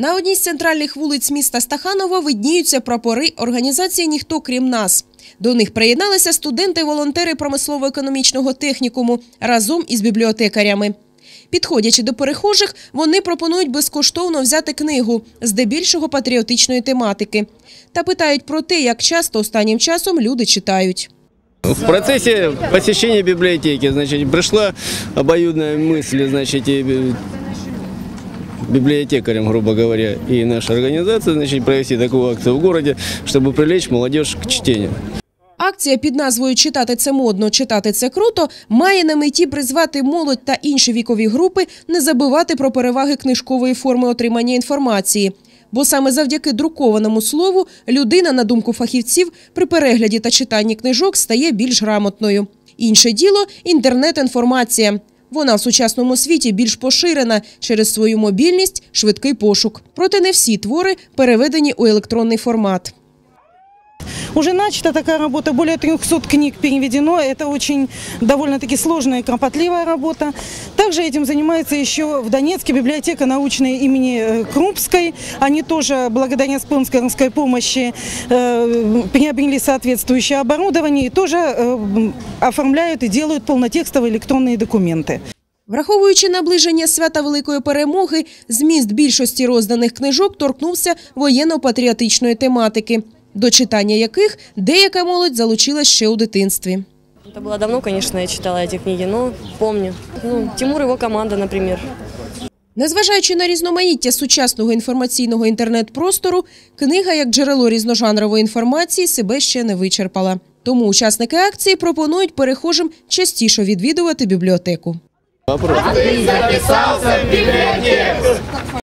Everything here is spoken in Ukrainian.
На одній з центральних вулиць міста Стаханова видніються прапори організації Ніхто крім нас. До них приєдналися студенти-волонтери промислово-економічного технікуму разом із бібліотекарями. Підходячи до перехожих, вони пропонують безкоштовно взяти книгу, здебільшого патріотичної тематики, та питають про те, як часто останнім часом люди читають. В процессе посещения библиотеки, значит, пришла обоюдная мысль, значит, и э, библиотекарям, грубо говоря, и наша организация, значит, провести такую акцию в городе, чтобы привлечь молодежь к чтению. Акція під назвою Читати це модно, читати це круто має на меті призвати молодь та інші вікові групи не забувати про переваги книжкової форми отримання інформації. Бо саме завдяки друкованому слову людина, на думку фахівців, при перегляді та читанні книжок стає більш грамотною. Інше діло інтернет-інформація. Вона в сучасному світі більш поширена через свою мобільність, швидкий пошук. Проте не всі твори переведені у електронний формат. Уже начата такая работа, более 300 книг переведено. Это очень довольно-таки сложная и кропотливая работа. Также этим занимается еще в Донецке библиотека научная имени э, Крупской. Они тоже благодаря спонсорской помощи э, приобрели соответствующее оборудование и тоже э, оформляют и делают полнотекстовые электронные документы. Враховуючи наближення свята Великої перемоги, зміст більшості розданих книжок торкнувся воєнно-патріотичної тематики, до читання яких деяка молодь залучилась ще у дитинстві. Это было давно, конечно, я читала эти книги, но помню. Ну, Тимур и его команда, например. Незважаючи на різноманіття сучасного інформаційного інтернет-простору, книга як джерело різножанрової інформації себе ще не вичерпала. Тому учасники акції пропонують перехожим частіше відвідувати бібліотеку. Вопрос.